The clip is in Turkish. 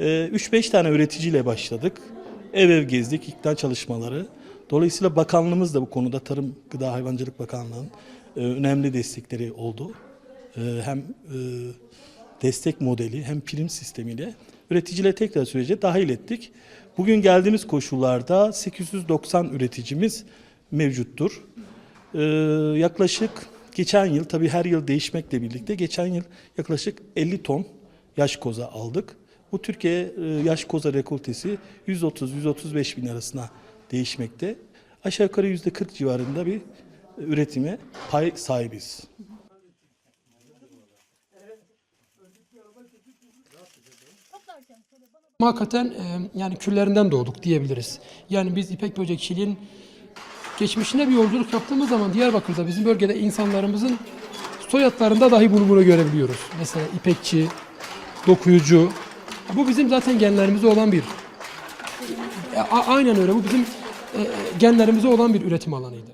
Ee, 3-5 tane üreticiyle başladık. Ev ev gezdik, ikna çalışmaları. Dolayısıyla bakanlığımız da bu konuda Tarım Gıda Hayvancılık Bakanlığı'nın e, önemli destekleri oldu. E, Hem e, destek modeli hem prim sistemiyle üreticileri tekrar sürece dahil ettik. Bugün geldiğimiz koşullarda 890 üreticimiz mevcuttur. Ee, yaklaşık geçen yıl tabii her yıl değişmekle birlikte geçen yıl yaklaşık 50 ton yaş koza aldık. Bu Türkiye e, yaş koza rekoltesi 130-135 bin arasına değişmekte. Aşağı yukarı %40 civarında bir üretime pay sahibiz. Hakikaten e, yani küllerinden doğduk diyebiliriz. Yani biz İpek böcekçiliğin geçmişine bir yolculuk yaptığımız zaman Diyarbakır'da bizim bölgede insanlarımızın soyadlarında dahi bunu bunu görebiliyoruz. Mesela İpekçi, dokuyucu. Bu bizim zaten genlerimizde olan bir e, aynen öyle bu bizim e, genlerimizde olan bir üretim alanıydı.